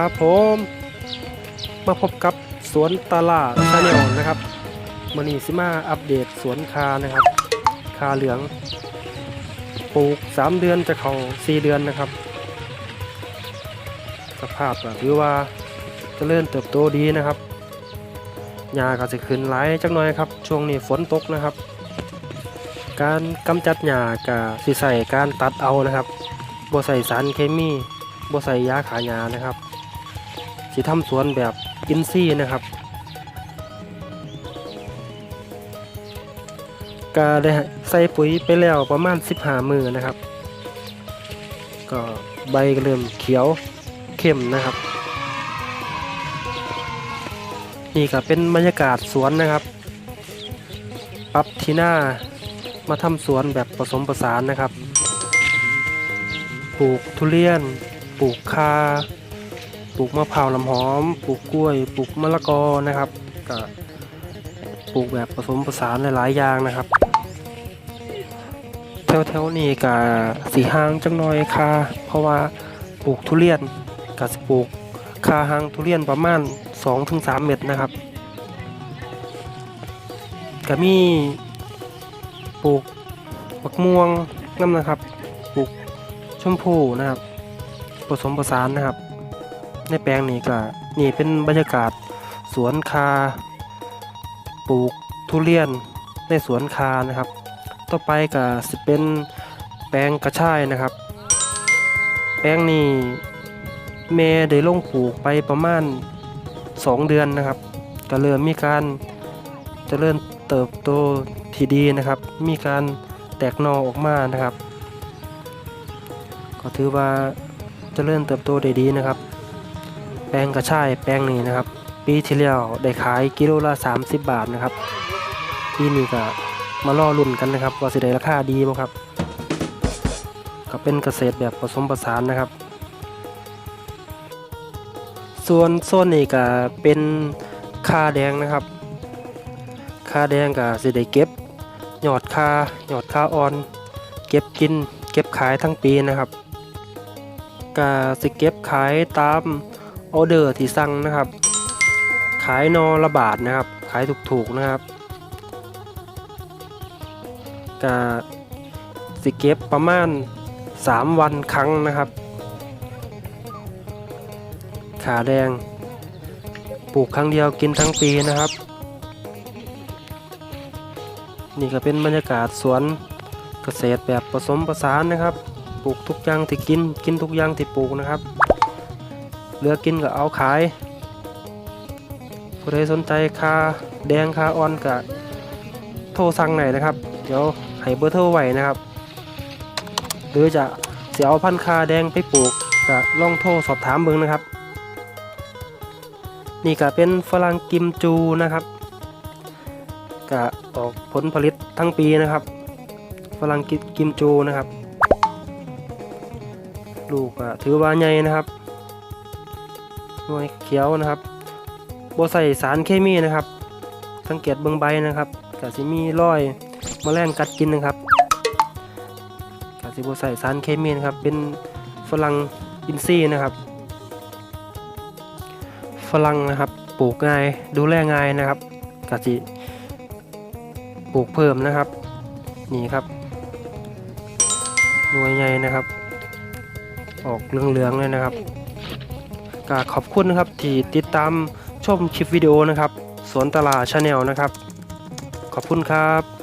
ครับผมมาพบกับสวนตลาดชาแนลนะครับมันนี้สิมาอัปเดตสวนคานะครับ คาเหลือง ปลูก 3 เดือนจะเข้า4เดือนนะครับ สภาพก็ถือว่าจะเริญเติบโตดีนะครับหญ้าก็จะขึ้นหลายจักหน่อยครับ ช่วงนี้ฝนตกนะครับ การกำจัดหญ้าก็สิใส่การตัดเอานะครับบ่ใส่สารเคมีบ่ใส่ยาขาหญ้านะครับ สิทำสวนแบบอินทรีย์นะครับก็ได้ใส่ปุ๋ยไปแล้วประมาณ 15 มือนะครับ ก็ใบเริ่มเขียวเข้มนะครับ นี่ก็เป็นบรรยากาศสวนนะครับ ปรับที่หน้ามาทำสวนแบบผสมผสานนะครับ ปลูกทุเรียน ปลูกคา ปลูกมะพร้าวลำหอม ปลูกกล้วย ปลูกมะละกอนะครับก็ปลูกแบบผสมผสานหลายๆอย่างนะครับแถวๆนี้ก็สีห้างจังน้อยคาเพราะว่าปลูกทุเรียนก็สิปลูกคาหางทุเรียนประมาณ 2-3 เม็ดนะครับก็มีปลูกบักม่วงน้ำนะครับ ปลูกชมพูนะครับ ผสมผสานนะครับ ในแปลงนี้ก็นี่เป็นบรรยากาศ สวนคา ปลูกทุเรียนในสวนคานะครับ ต่อไปก็สิเป็นแปลงกระชายนะครับ แปลงนี้เมย์ได้ลงปลูกไปประมาณ 2 เดือนนะครับก็เริ่มมีการเจริญเติบโตที่ดีนะครับ มีการแตกหนอออกมานะครับ ก็ถือว่าเจริญเติบโตได้ดีนะครับ ปลงกระชายแปลงนี้นะครับ ปีที่แล้วได้ขายกิโลละ 30 บาทนะครับปีนี้ก็มาล่อลุ่นกันนะครับว่าสิได้ราคาดีบ่ครับ ก็เป็นเกษตรแบบผสมผสานนะครับ ส่วนโซนนี้ก็เป็นคาแดงนะครับคาแดงก็สิได้เก็บยอดคายอดคาอ่อน เก็บกิน เก็บขายทั้งปีนะครับก็สิเก็บขายตาม ออเดอร์ที่สั่งนะครับ ขายนอละบาทนะครับ ขายถูกๆนะครับก็สิเก็บประมาณ 3 วันครั้งนะครับ ขาแดง ปลูกครั้งเดียวกินทั้งปีนะครับ นี่ก็เป็นบรรยากาศสวนเกษตรแบบผสมผสานนะครับ ปลูกทุกอย่างที่กิน กินทุกอย่างที่ปลูกนะครับ เหลือกินก็เอาขายผู้ใดสนใจคาแดงคาออนก็โทรสั่งหน่อยนะครับ เดี๋ยวให้เบอร์โทรไว้นะครับ หรือจะเสียเอาพันคาแดงไปปลูกก็ลองโทรสอบถามเบิ่งนะครับ นี่ก็เป็นฝรั่งกิมจูนะครับก็ออกผลผลิตทั้งปีนะครับฝรั่งกิมจูนะครับ ลูกถือว่าใหญ่นะครับ หน่วยเขียวนะครับโบใส่สารเคมีนะครับ สังเกตเบื้องใบนะครับก็สิมีรอยแมลงกัดกินนะครับก็สิบ่ใส่สารเคมีนะครับ เป็นฝรั่งอินทรีย์นะครับ ฝรั่งนะครับปลูกง่ายดูแลง่ายนะครับกะจิปลูกเพิ่มนะครับ นี่ครับหน่วยใหญ่นะครับ ออกเหลืองๆเลยนะครับ ก็ขอบคุณนะครับที่ติดตามชมคลิปวิดีโอนะครับ สวนตลาดชาแนลนะครับ ขอบคุณครับ